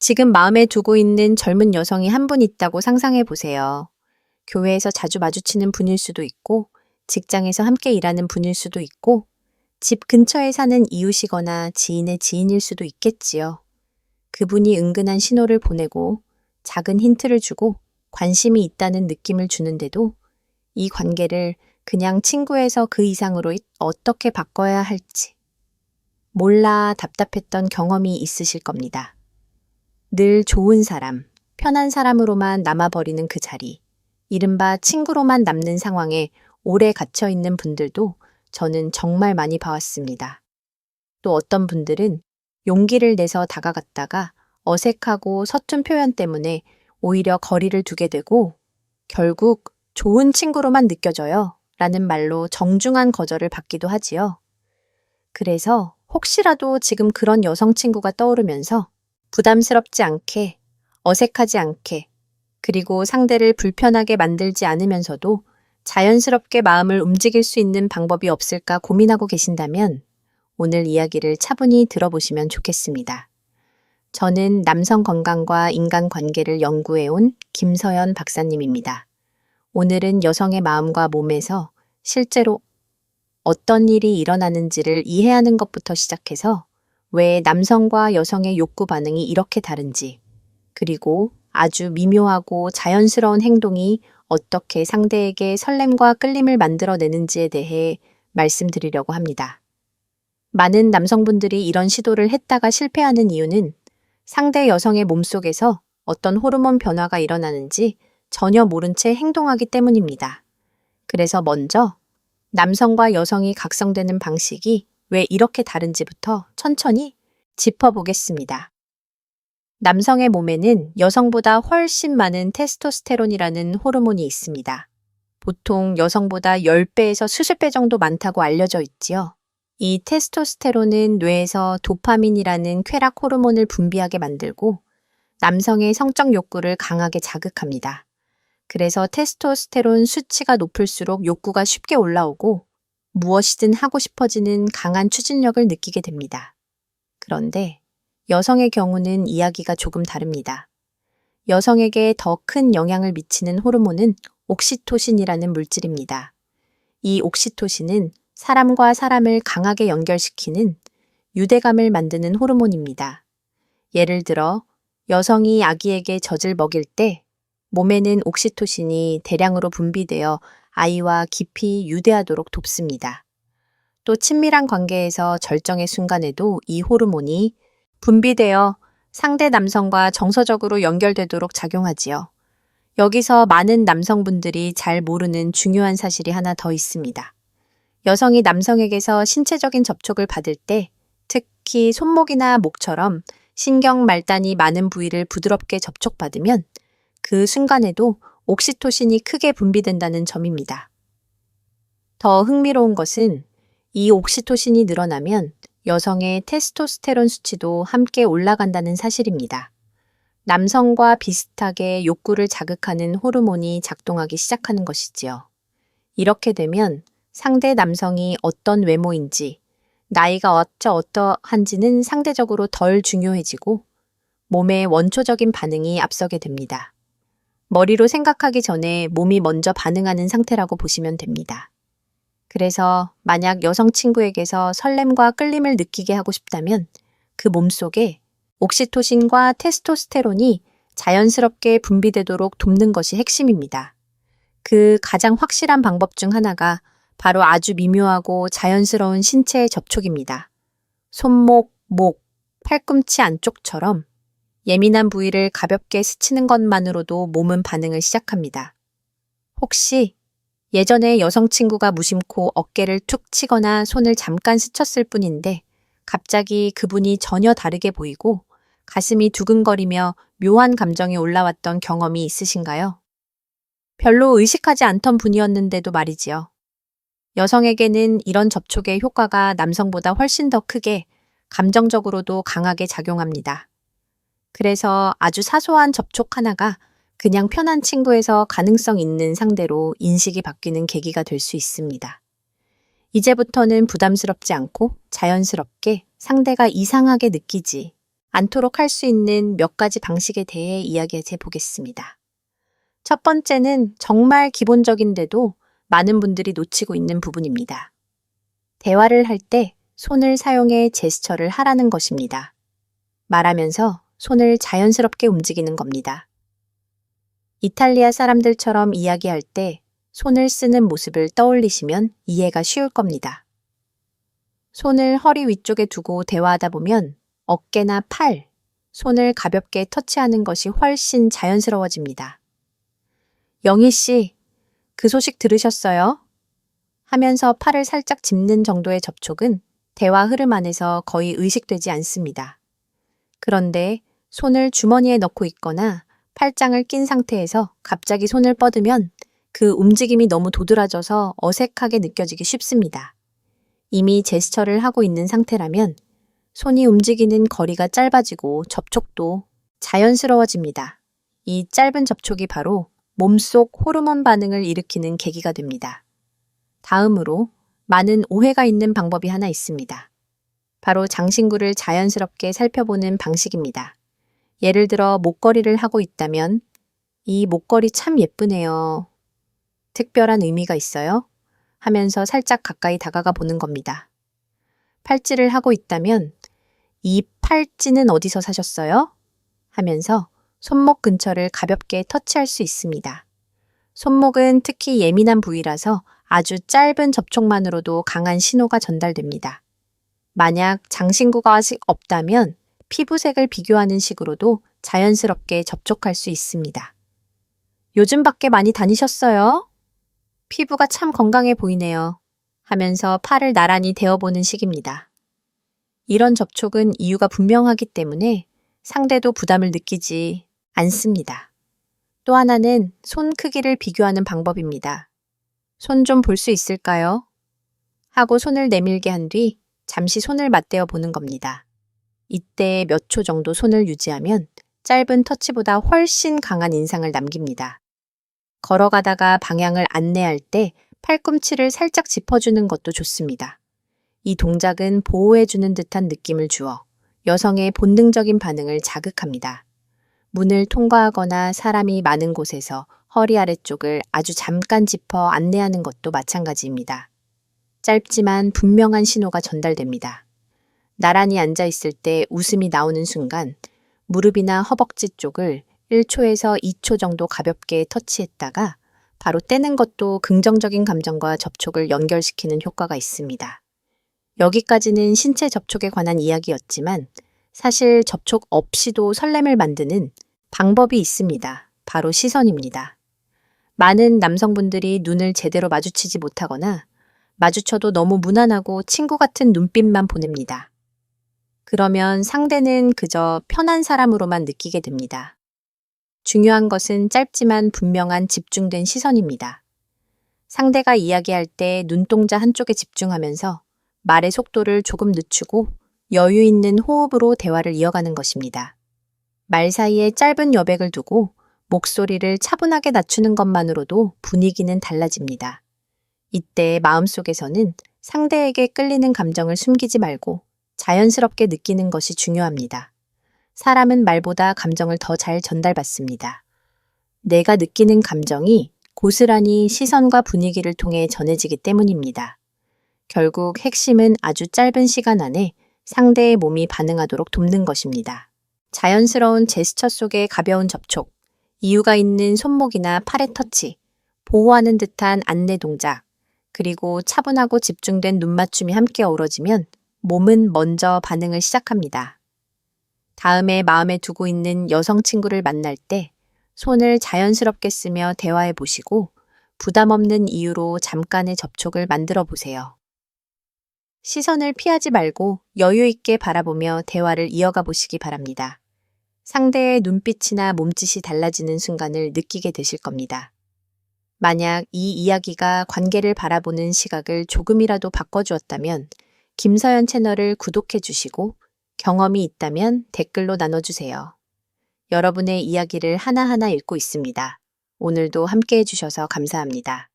지금 마음에 두고 있는 젊은 여성이 한 분 있다고 상상해 보세요. 교회에서 자주 마주치는 분일 수도 있고, 직장에서 함께 일하는 분일 수도 있고, 집 근처에 사는 이웃이거나 지인의 지인일 수도 있겠지요. 그분이 은근한 신호를 보내고, 작은 힌트를 주고, 관심이 있다는 느낌을 주는데도, 이 관계를 그냥 친구에서 그 이상으로 어떻게 바꿔야 할지, 몰라 답답했던 경험이 있으실 겁니다. 늘 좋은 사람, 편한 사람으로만 남아버리는 그 자리, 이른바 친구로만 남는 상황에 오래 갇혀 있는 분들도 저는 정말 많이 봐왔습니다. 또 어떤 분들은 용기를 내서 다가갔다가 어색하고 서툰 표현 때문에 오히려 거리를 두게 되고 결국 좋은 친구로만 느껴져요. 라는 말로 정중한 거절을 받기도 하지요. 그래서 혹시라도 지금 그런 여성 친구가 떠오르면서 부담스럽지 않게, 어색하지 않게, 그리고 상대를 불편하게 만들지 않으면서도 자연스럽게 마음을 움직일 수 있는 방법이 없을까 고민하고 계신다면 오늘 이야기를 차분히 들어보시면 좋겠습니다. 저는 남성 건강과 인간 관계를 연구해온 김서연 박사님입니다. 오늘은 여성의 마음과 몸에서 실제로 어떤 일이 일어나는지를 이해하는 것부터 시작해서 왜 남성과 여성의 욕구 반응이 이렇게 다른지, 그리고 아주 미묘하고 자연스러운 행동이 어떻게 상대에게 설렘과 끌림을 만들어내는지에 대해 말씀드리려고 합니다. 많은 남성분들이 이런 시도를 했다가 실패하는 이유는 상대 여성의 몸속에서 어떤 호르몬 변화가 일어나는지 전혀 모른 채 행동하기 때문입니다. 그래서 먼저 남성과 여성이 각성되는 방식이 왜 이렇게 다른지부터 천천히 짚어보겠습니다. 남성의 몸에는 여성보다 훨씬 많은 테스토스테론이라는 호르몬이 있습니다. 보통 여성보다 10배에서 수십 배 정도 많다고 알려져 있지요. 이 테스토스테론은 뇌에서 도파민이라는 쾌락 호르몬을 분비하게 만들고 남성의 성적 욕구를 강하게 자극합니다. 그래서 테스토스테론 수치가 높을수록 욕구가 쉽게 올라오고 무엇이든 하고 싶어지는 강한 추진력을 느끼게 됩니다. 그런데 여성의 경우는 이야기가 조금 다릅니다. 여성에게 더 큰 영향을 미치는 호르몬은 옥시토신이라는 물질입니다. 이 옥시토신은 사람과 사람을 강하게 연결시키는 유대감을 만드는 호르몬입니다. 예를 들어 여성이 아기에게 젖을 먹일 때 몸에는 옥시토신이 대량으로 분비되어 아이와 깊이 유대하도록 돕습니다. 또 친밀한 관계에서 절정의 순간에도 이 호르몬이 분비되어 상대 남성과 정서적으로 연결되도록 작용하지요. 여기서 많은 남성분들이 잘 모르는 중요한 사실이 하나 더 있습니다. 여성이 남성에게서 신체적인 접촉을 받을 때 특히 손목이나 목처럼 신경 말단이 많은 부위를 부드럽게 접촉받으면 그 순간에도 옥시토신이 크게 분비된다는 점입니다. 더 흥미로운 것은 이 옥시토신이 늘어나면 여성의 테스토스테론 수치도 함께 올라간다는 사실입니다. 남성과 비슷하게 욕구를 자극하는 호르몬이 작동하기 시작하는 것이지요. 이렇게 되면 상대 남성이 어떤 외모인지, 나이가 어쩌 어떠한지는 상대적으로 덜 중요해지고 몸의 원초적인 반응이 앞서게 됩니다. 머리로 생각하기 전에 몸이 먼저 반응하는 상태라고 보시면 됩니다. 그래서 만약 여성 친구에게서 설렘과 끌림을 느끼게 하고 싶다면 그 몸속에 옥시토신과 테스토스테론이 자연스럽게 분비되도록 돕는 것이 핵심입니다. 그 가장 확실한 방법 중 하나가 바로 아주 미묘하고 자연스러운 신체의 접촉입니다. 손목, 목, 팔꿈치 안쪽처럼 예민한 부위를 가볍게 스치는 것만으로도 몸은 반응을 시작합니다. 혹시 예전에 여성 친구가 무심코 어깨를 툭 치거나 손을 잠깐 스쳤을 뿐인데 갑자기 그분이 전혀 다르게 보이고 가슴이 두근거리며 묘한 감정이 올라왔던 경험이 있으신가요? 별로 의식하지 않던 분이었는데도 말이지요. 여성에게는 이런 접촉의 효과가 남성보다 훨씬 더 크게 감정적으로도 강하게 작용합니다. 그래서 아주 사소한 접촉 하나가 그냥 편한 친구에서 가능성 있는 상대로 인식이 바뀌는 계기가 될 수 있습니다. 이제부터는 부담스럽지 않고 자연스럽게 상대가 이상하게 느끼지 않도록 할 수 있는 몇 가지 방식에 대해 이야기해 보겠습니다. 첫 번째는 정말 기본적인데도 많은 분들이 놓치고 있는 부분입니다. 대화를 할 때 손을 사용해 제스처를 하라는 것입니다. 말하면서 손을 자연스럽게 움직이는 겁니다. 이탈리아 사람들처럼 이야기할 때 손을 쓰는 모습을 떠올리시면 이해가 쉬울 겁니다. 손을 허리 위쪽에 두고 대화하다 보면 어깨나 팔, 손을 가볍게 터치하는 것이 훨씬 자연스러워집니다. 영희 씨, 그 소식 들으셨어요? 하면서 팔을 살짝 짚는 정도의 접촉은 대화 흐름 안에서 거의 의식되지 않습니다. 그런데 손을 주머니에 넣고 있거나 팔짱을 낀 상태에서 갑자기 손을 뻗으면 그 움직임이 너무 도드라져서 어색하게 느껴지기 쉽습니다. 이미 제스처를 하고 있는 상태라면 손이 움직이는 거리가 짧아지고 접촉도 자연스러워집니다. 이 짧은 접촉이 바로 몸속 호르몬 반응을 일으키는 계기가 됩니다. 다음으로 많은 오해가 있는 방법이 하나 있습니다. 바로 장신구를 자연스럽게 살펴보는 방식입니다. 예를 들어 목걸이를 하고 있다면 이 목걸이 참 예쁘네요. 특별한 의미가 있어요? 하면서 살짝 가까이 다가가 보는 겁니다. 팔찌를 하고 있다면 이 팔찌는 어디서 사셨어요? 하면서 손목 근처를 가볍게 터치할 수 있습니다. 손목은 특히 예민한 부위라서 아주 짧은 접촉만으로도 강한 신호가 전달됩니다. 만약 장신구가 아직 없다면 피부색을 비교하는 식으로도 자연스럽게 접촉할 수 있습니다. 요즘 밖에 많이 다니셨어요? 피부가 참 건강해 보이네요. 하면서 팔을 나란히 대어보는 식입니다. 이런 접촉은 이유가 분명하기 때문에 상대도 부담을 느끼지 않습니다. 또 하나는 손 크기를 비교하는 방법입니다. 손 좀 볼 수 있을까요? 하고 손을 내밀게 한 뒤 잠시 손을 맞대어 보는 겁니다. 이때 몇 초 정도 손을 유지하면 짧은 터치보다 훨씬 강한 인상을 남깁니다. 걸어가다가 방향을 안내할 때 팔꿈치를 살짝 짚어주는 것도 좋습니다. 이 동작은 보호해주는 듯한 느낌을 주어 여성의 본능적인 반응을 자극합니다. 문을 통과하거나 사람이 많은 곳에서 허리 아래쪽을 아주 잠깐 짚어 안내하는 것도 마찬가지입니다. 짧지만 분명한 신호가 전달됩니다. 나란히 앉아 있을 때 웃음이 나오는 순간 무릎이나 허벅지 쪽을 1초에서 2초 정도 가볍게 터치했다가 바로 떼는 것도 긍정적인 감정과 접촉을 연결시키는 효과가 있습니다. 여기까지는 신체 접촉에 관한 이야기였지만 사실 접촉 없이도 설렘을 만드는 방법이 있습니다. 바로 시선입니다. 많은 남성분들이 눈을 제대로 마주치지 못하거나 마주쳐도 너무 무난하고 친구 같은 눈빛만 보냅니다. 그러면 상대는 그저 편한 사람으로만 느끼게 됩니다. 중요한 것은 짧지만 분명한 집중된 시선입니다. 상대가 이야기할 때 눈동자 한쪽에 집중하면서 말의 속도를 조금 늦추고 여유 있는 호흡으로 대화를 이어가는 것입니다. 말 사이에 짧은 여백을 두고 목소리를 차분하게 낮추는 것만으로도 분위기는 달라집니다. 이때 마음속에서는 상대에게 끌리는 감정을 숨기지 말고 자연스럽게 느끼는 것이 중요합니다. 사람은 말보다 감정을 더 잘 전달받습니다. 내가 느끼는 감정이 고스란히 시선과 분위기를 통해 전해지기 때문입니다. 결국 핵심은 아주 짧은 시간 안에 상대의 몸이 반응하도록 돕는 것입니다. 자연스러운 제스처 속의 가벼운 접촉, 이유가 있는 손목이나 팔의 터치, 보호하는 듯한 안내 동작, 그리고 차분하고 집중된 눈맞춤이 함께 어우러지면 몸은 먼저 반응을 시작합니다. 다음에 마음에 두고 있는 여성 친구를 만날 때 손을 자연스럽게 쓰며 대화해 보시고 부담 없는 이유로 잠깐의 접촉을 만들어 보세요. 시선을 피하지 말고 여유 있게 바라보며 대화를 이어가 보시기 바랍니다. 상대의 눈빛이나 몸짓이 달라지는 순간을 느끼게 되실 겁니다. 만약 이 이야기가 관계를 바라보는 시각을 조금이라도 바꿔주었다면 김서연 채널을 구독해 주시고 경험이 있다면 댓글로 나눠주세요. 여러분의 이야기를 하나하나 읽고 있습니다. 오늘도 함께 해주셔서 감사합니다.